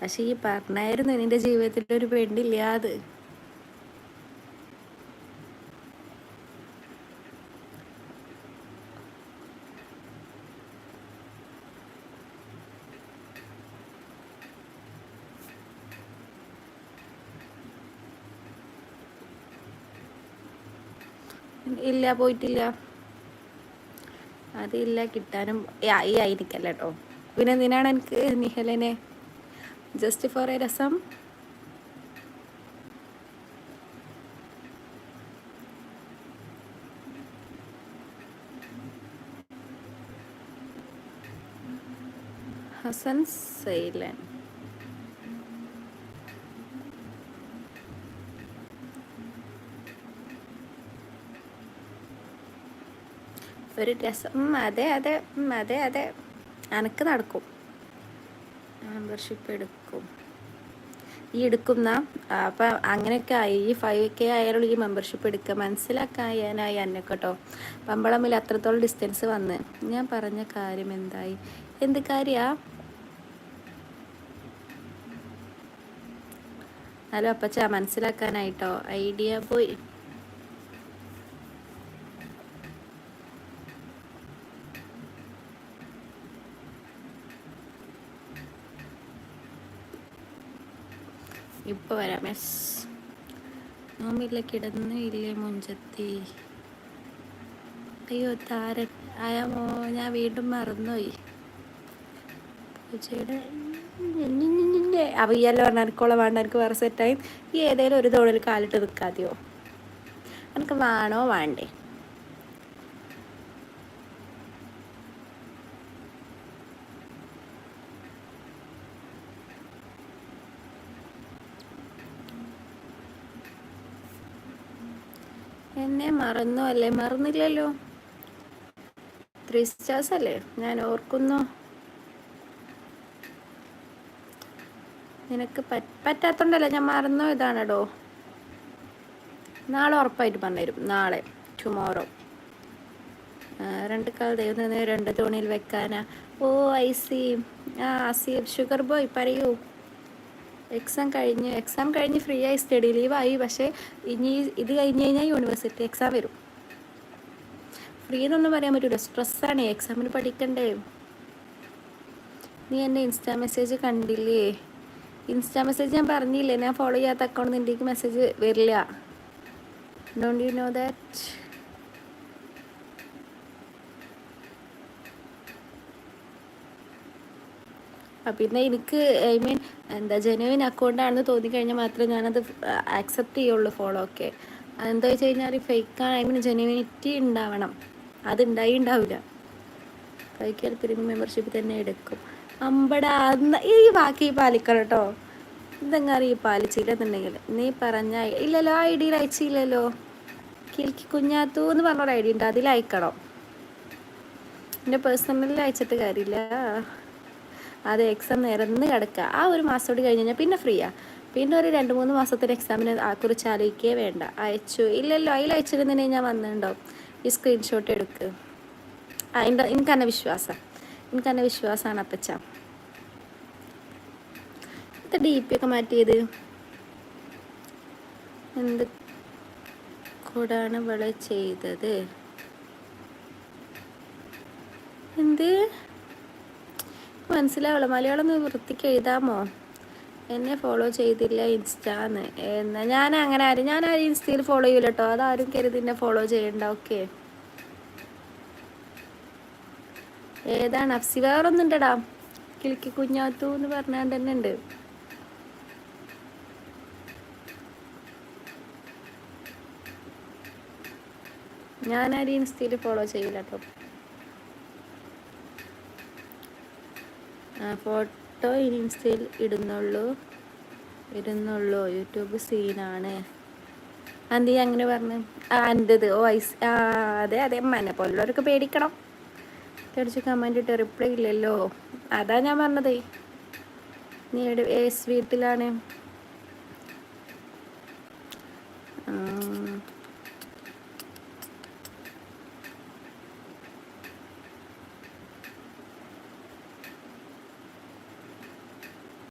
പക്ഷെ ഈ പറഞ്ഞായിരുന്നു നിന്റെ ജീവിതത്തിൽ ഒരു പെണ്ണില്ല അത് ഇല്ല പോയിട്ടില്ല. അതില്ല കിട്ടാനും ഈ ആയിരിക്കല്ല പിന്നെ എന്തിനാണ് എനിക്ക് നിഹലനെ ജസ്റ്റ് ഫോർ എ രസം ഹസൻ സൈലൻ ഒരു രസം. അതെ അതെ അതെ അതെ. അനക്ക് നടക്കും. മെമ്പർഷിപ്പ് എടുക്കും. ഈ എടുക്കുന്ന അപ്പം അങ്ങനെയൊക്കെ ആയി. ഈ ഫൈവ് കെ ആയാലും ഈ മെമ്പർഷിപ്പ് എടുക്കുക മനസ്സിലാക്കാനായി എന്നെ കേട്ടോ. പമ്പളമ്മിൽ അത്രത്തോളം ഡിസ്റ്റൻസ് വന്ന്. ഞാൻ പറഞ്ഞ കാര്യം എന്തായി? എന്ത് കാര്യാ? ഹലോ അപ്പച്ച മനസ്സിലാക്കാനായിട്ടോ? ഐഡിയ പോയി. ഇപ്പൊ വരാം. യെസ് നോമ്പില്ല കിടന്നു ഇല്ലേ മുഞ്ചത്തി? അയ്യോ താരൻ. ആയാമോ ഞാൻ വീണ്ടും മറന്നുപോയി. പൂച്ചയുടെ അവയ്യല്ലോ പറഞ്ഞാൽ എനിക്കുള്ള വേണ്ട എനിക്ക് വേറെ സെറ്റായി ഈ ഏതെങ്കിലും ഒരു തോളിൽ കാലിട്ട് നിൽക്കാതെയോ എനിക്ക് വേണോ വേണ്ടേ? എന്നെ മറന്നു അല്ലേ? മറന്നില്ലല്ലോ. ത്രീ അല്ലേ ഞാൻ ഓർക്കുന്നു. നിനക്ക് പറ്റാത്തോണ്ടല്ലേ ഞാൻ മറന്നു ഇതാണടോ. നാളെ ഉറപ്പായിട്ട് പറഞ്ഞുതരും. നാളെ. ടുമോറോ രണ്ട് കാൽ ദൈവം രണ്ട് തോണിയിൽ വെക്കാനാ. ഓ I see ah see sugar boy പറയൂ. എക്സാം കഴിഞ്ഞ് എക്സാം കഴിഞ്ഞ് ഫ്രീ ആയി സ്റ്റഡി ലീവായി പക്ഷേ ഇനി ഇത് കഴിഞ്ഞ് കഴിഞ്ഞാൽ യൂണിവേഴ്സിറ്റി എക്സാം വരും. ഫ്രീ എന്നൊന്നും പറയാൻ പറ്റൂല. സ്ട്രെസ്സാണ് എക്സാമിന് പഠിക്കണ്ടേ? നീ എന്റെ ഇൻസ്റ്റാ മെസ്സേജ് കണ്ടില്ലേ? ഇൻസ്റ്റാ മെസ്സേജ് ഞാൻ പറഞ്ഞില്ലേ? ഞാൻ ഫോളോ ചെയ്യാത്ത അക്കൗണ്ട് നിന്റെ മെസ്സേജ് വരില്ല. ഡോണ്ട് യു നോ ദാറ്റ് പിന്നെ എനിക്ക് ഐ മീൻ എന്താ ജെനുവിൻ അക്കൗണ്ടാണെന്ന് തോന്നിക്കഴിഞ്ഞാൽ മാത്രമേ ഞാനത് ആക്സെപ്റ്റ് ചെയ്യുള്ളൂ ഫോളോ ഒക്കെ. എന്താ വെച്ച് കഴിഞ്ഞാൽ ഫേക്കാണ് ഐ മീൻ ജെനുവിനിറ്റി ഉണ്ടാവണം. അതുണ്ടായി ഉണ്ടാവില്ല. ഫൈക്കാൽ പ്രീമിയം മെമ്പർഷിപ്പ് തന്നെ എടുക്കും. അമ്പടാ ഈ ബാക്കി പാലിക്കണം കേട്ടോ ഇതെങ്ങനെ ഈ പാലിച്ചില്ലെന്നുണ്ടെങ്കിൽ. നീ പറഞ്ഞ ഇല്ലല്ലോ ഐ ഡിയിൽ അയച്ചില്ലല്ലോ. കിൽക്കി കുഞ്ഞാത്തു എന്ന് പറഞ്ഞൊരു ഐ ഡി ഉണ്ട് അതിൽ അയക്കണം. എന്റെ പേഴ്സണലിൽ അയച്ചിട്ട് കാര്യമില്ല. അത് എക്സാം നിരന്ന് കിടക്കുക. ആ ഒരു മാസം കൂടി കഴിഞ്ഞ് കഴിഞ്ഞാൽ പിന്നെ ഫ്രീയാ പിന്നെ ഒരു രണ്ട് മൂന്ന് മാസത്തിന് എക്സാമിനെ കുറിച്ച് ആലോചിക്കുകയേ വേണ്ട. അയച്ചു. ഇല്ലല്ലോ അതിൽ അയച്ചിരുന്നതിനെ ഞാൻ വന്നിട്ടുണ്ടോ ഈ സ്ക്രീൻഷോട്ട് എടുക്ക്. അതിന്റെ എനിക്ക് തന്നെ വിശ്വാസം. എനിക്ക് തന്നെ വിശ്വാസമാണ് അപ്പച്ച. ഇത് ഡി പി ഒക്കെ മാറ്റിയത്? എന്ത് കൂടാണ് ഇവൾ ചെയ്തത്? എന്ത്? മനസ്സിലാവുള്ളൂ മലയാളം ഒന്ന് വൃത്തിക്ക് എഴുതാമോ? എന്നെ ഫോളോ ചെയ്തില്ല ഇൻസ്റ്റാന്ന് എന്നാ. ഞാൻ അങ്ങനെ ആരും ഞാൻ ആരും ഇൻസ്റ്റയിൽ ഫോളോ ചെയ്യില്ല കേട്ടോ അതാരും കരുതി എന്നെ ഫോളോ ചെയ്യണ്ട. ഓക്കെ. ഏതാണ്? അഫ്സി വേറൊന്നുണ്ടടാ. കിളിക്ക് കുഞ്ഞാത്തു എന്ന് പറഞ്ഞാണ്ട് തന്നെ ഉണ്ട്. ഞാനാരും ഇൻസ്റ്റയിൽ ഫോളോ ചെയ്യില്ല കേട്ടോ ഫോട്ടോ ഇൻസ്റ്റയിൽ ഇടുന്നുള്ളൂ. ഇടുന്നുള്ളൂ. യൂട്യൂബ് സീനാണ്. അന്തി അങ്ങനെ പറഞ്ഞു. ആ എന്റെത് ഓ ഐസ് ആ അതെ അതെ. മനെ പോലുള്ളവരൊക്കെ പേടിക്കണം. തിരിച്ച് കമന്റ് ഇട്ട് റിപ്ലൈ ഇല്ലല്ലോ. അതാ ഞാൻ പറഞ്ഞത്. നീ എസ് വീട്ടിലാണ്